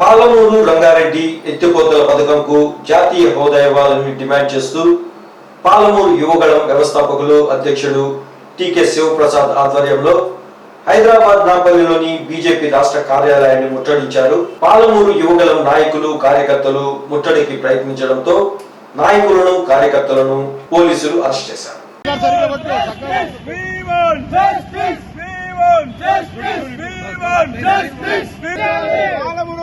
పాలమూరు రంగారెడ్డి ఎత్తిపోతల పథకంకు జాతీయ హోదా ఇవ్వాలని డిమాండ్ చేస్తూ పాలమూరు యువగళం వ్యవస్థాపకులు అధ్యక్షుడు టికె శివప్రసాద్ ఆధ్వర్యంలో హైదరాబాద్ నాంపల్లిలోని బీజేపీ రాష్ట్ర కార్యాలయాన్ని ముట్టడించారు. పాలమూరు యువగళం నాయకులు కార్యకర్తలు ముట్టడికి ప్రయత్నించడంతో నాయకులను కార్యకర్తలను పోలీసులు అరెస్ట్ చేశారు. Palamuru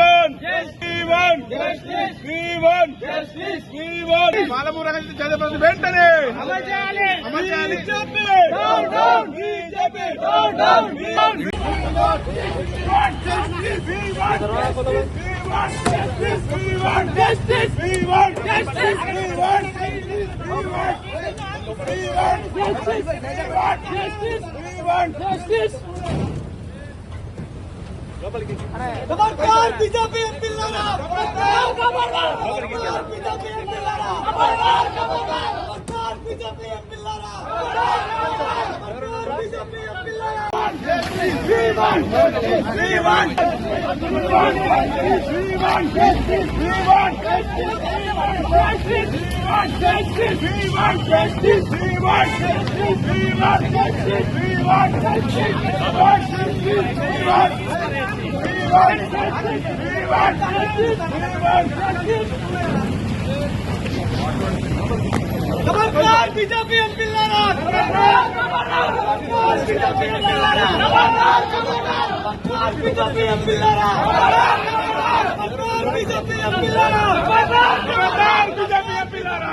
want justice. We want justice. We want justice. Palamuru Rangareddy ప్రజల జాతీయ హోదాని వెంటనే We want justice. We want justice. We want justice. We want justice. We want justice. We want justice. We want justice. খবরদার বিজেপি পিল্লারা খবরদার খবরদার খবরদার BJP পিল্লারা খবরদার খবরদার খবরদার বিজেপি পিল্লারা খবরদার খবরদার বিজেপি পিল্লারা Kabaklar bir de bir billahi. ఎంపీలారా